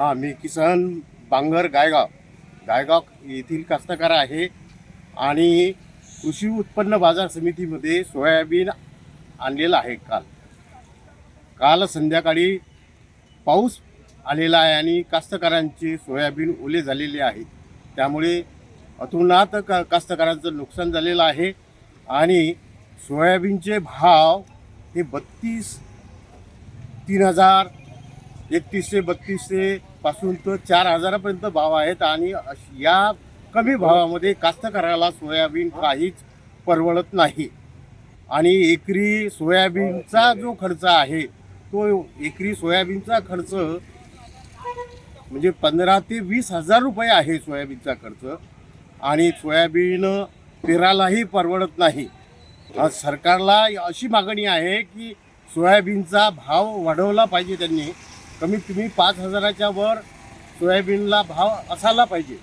हां मी किसन बांगर गायगाव. गायगाव येथील कास्तकार आहे आणि कृषी उत्पन्न बाजार समितीमध्ये सोयाबीन आणलेलं आहे काल. काल संध्याकाळी पाऊस आलेला आहे आणि कास्तकारांचे सोयाबीन ओले झालेले आहे त्यामुळे अतुनात का कास्तकारांचं नुकसान झालेलं आहे आणि सोयाबीनचे भाव हे बत्तीस तीन हजार एकतीसशे बत्तीसशे पासून तर चार हजारापर्यंत भाव आहेत आणि अश- या कमी भावामध्ये कास्तकाराला सोयाबीन काहीच परवडत नाही. आणि एकरी सोयाबीनचा जो खर्च आहे तो एकरी सोयाबीनचा खर्च म्हणजे पंधरा ते वीस हजार रुपये आहे सोयाबीनचा खर्च. आणि सोयाबीन पेरालाही परवडत नाही. सरकारला अशी मागणी आहे की सोयाबीनचा भाव वाढवला पाहिजे त्यांनी. कमीत कमी पाच हजाराच्या वर सोयाबीनला भाव असायला पाहिजे.